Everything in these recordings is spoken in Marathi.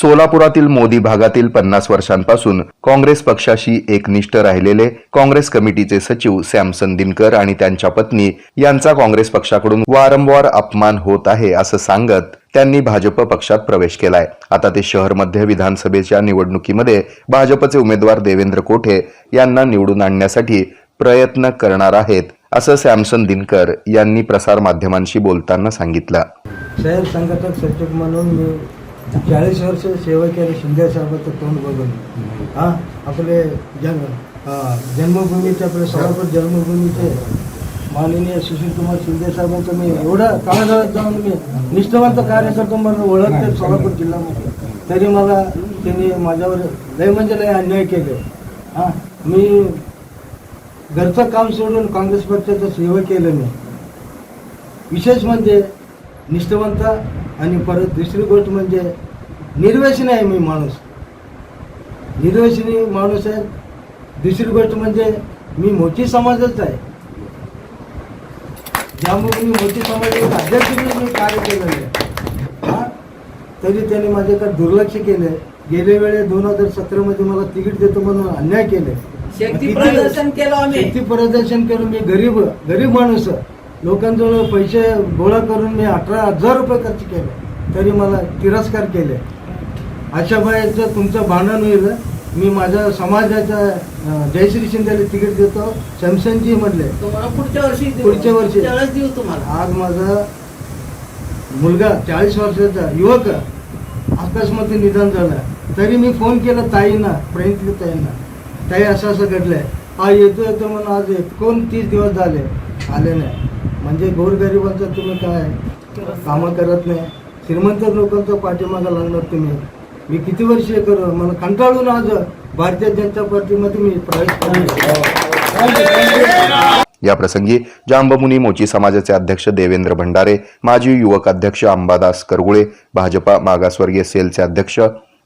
सोलापुरातील मोदी भागातील पन्नास वर्षांपासून काँग्रेस पक्षाशी एकनिष्ठ राहिलेले काँग्रेस कमिटीचे सचिव सॅमसन दिनकर आणि त्यांच्या पत्नी यांचा काँग्रेस पक्षाकडून वारंवार अपमान होत आहे असं सांगत त्यांनी भाजप पक्षात प्रवेश केलाय. आता ते शहर मध्य विधानसभेच्या निवडणुकीमध्ये भाजपचे उमेदवार देवेंद्र कोठे यांना निवडून आणण्यासाठी प्रयत्न करणार आहेत असं सॅमसन दिनकर यांनी प्रसार माध्यमांशी बोलताना सांगितलं. शहर संघटक सचिव म्हणून मी चाळीस वर्ष सेवा केली शिंदे साहेबाचं तोंड बघून. हां? आपले जन जन्मभूमीचे आपले सोलापूर जन्मभूमीचे माननीय सुशील कुमार शिंदे साहेबांचं मी एवढं काळागाळात जाऊन मी निष्ठावंत कार्यकर्ता मला ओळखते सोलापूर जिल्ह्यामध्ये. तरी मला त्यांनी माझ्यावर लय म्हणजे लय अन्याय केले. हां? मी घरचं काम सोडून काँग्रेस पक्षाचं सेवा केलं मी. विशेष म्हणजे निष्ठावंत आणि परत दुसरी गोष्ट म्हणजे निर्व्यसनी आहे मी माणूस. निर्व्यसनी माणूस आहे. दुसरी गोष्ट म्हणजे मी मोठी समाजच आहे. ज्यामुळे मी मोठी समाजाचे अध्यक्ष मी कार्य केलेलं आहे. हा? तरी त्यांनी माझ्याकडे दुर्लक्ष केलं. गेल्या वेळे दोन हजार सतरामध्ये मला तिकीट देतो म्हणून अन्याय केले. शक्ती प्रदर्शन केलं मी गरीब गरीब माणूस लोकांजवळ पैसे गोळा करून मी अठरा हजार रुपये खर्च केले. तरी मला तिरस्कार केले. अशा वेळेचं तुमचं भांडण होईल. मी माझ्या समाजाच्या जयश्री शिंदेला तिकीट देतो. शमशनजी तुम्हाला पुढच्या वर्षी. पुढच्या वर्षी. देऊ तुम्हाला. आज माझा मुलगा चाळीस वर्षाचा युवक अकस्मात निधन झालं. तरी मी फोन केला ताईंना प्रणितली ताईंना. ताई असं असं घडलंय. हा येतो येतो म्हणून आज एकोणतीस दिवस झाले. आले नाही. म्हणजे गोरगरिबांचं तुम्ही काय कामं करत नाही? श्रीमंत लोकांचा पाठीमागा लागणार तुम्ही. मी किती वर्ष हे करू? मला कंटाळून आज भारतीय जनता पार्टीमध्ये मी प्रवेश या प्रसंगी जांबमुनी मोची समाजाचे अध्यक्ष देवेंद्र भंडारे माजी युवक अध्यक्ष अंबादास करगुळे भाजपा मागासवर्गीय सेलचे अध्यक्ष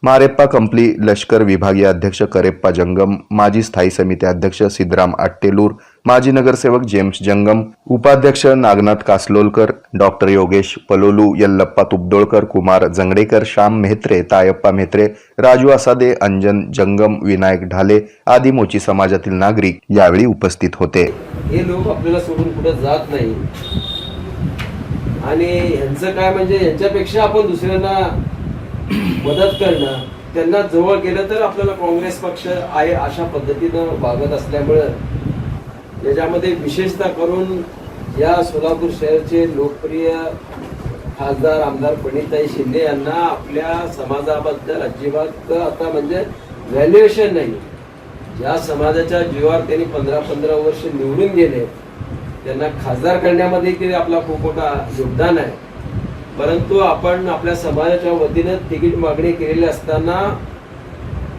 मारेप्पा कंपली लष्कर विभागीय अध्यक्ष करेप्पा जंगम माजी स्थायी समिती अध्यक्ष सिद्धराम आट्टेलूर माजी नगरसेवक जेम्स जंगम उपाध्यक्ष नागनाथ कासलोलकर डॉक्टर योगेश पलोलू यल्लप्पा तुबदोळकर कुमार जंगडेकर श्याम मेहत्रे तायप्पा मेहत्रे राजू आसादे अंजन जंगम विनायक ढाले आदी मोची समाजातील नागरिक यावेळी उपस्थित होते. हे लोक आपल्याला सोडून कुठे जात नाही. आणि यांचं काय म्हणजे यांच्यापेक्षा आपण दुसऱ्यांना मदत करणं त्यांना जवळ गेलं तर आपल्याला काँग्रेस पक्ष आहे अशा पद्धतीनं वागत असल्यामुळं याच्यामध्ये विशेषतः करून या सोलापूर शहरचे लोकप्रिय खासदार आमदार प्रणिताई शिंदे यांना आपल्या समाजाबद्दल अजिबात आता म्हणजे व्हॅल्युएशन नाही. ज्या समाजाच्या जीवावर त्यांनी पंधरा पंधरा वर्ष निवडून गेले त्यांना खासदार करण्यामध्ये की आपला खूप मोठा योगदान आहे. परंतु आपण आपल्या समाजाच्या वतीनं तिकीट मागणी केलेली असताना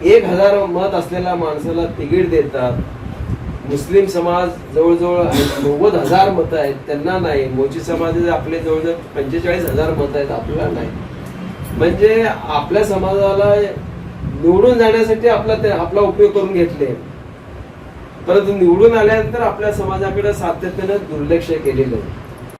एक हजार मत असलेल्या माणसाला तिकीट देतात मुस्लिम समाज जवळजवळ नव्वद हजार मतं आहेत त्यांना नाही. मोची समाज आपले जवळजवळ पंचेचाळीस हजार मतं आहेत आपल्याला नाही. म्हणजे आपल्या समाजाला निवडून जाण्यासाठी आपला ते- आपला उपयोग करून घेतले. परंतु निवडून आल्यानंतर आपल्या समाजाकडे सातत्यानं दुर्लक्ष केलेलं आहे.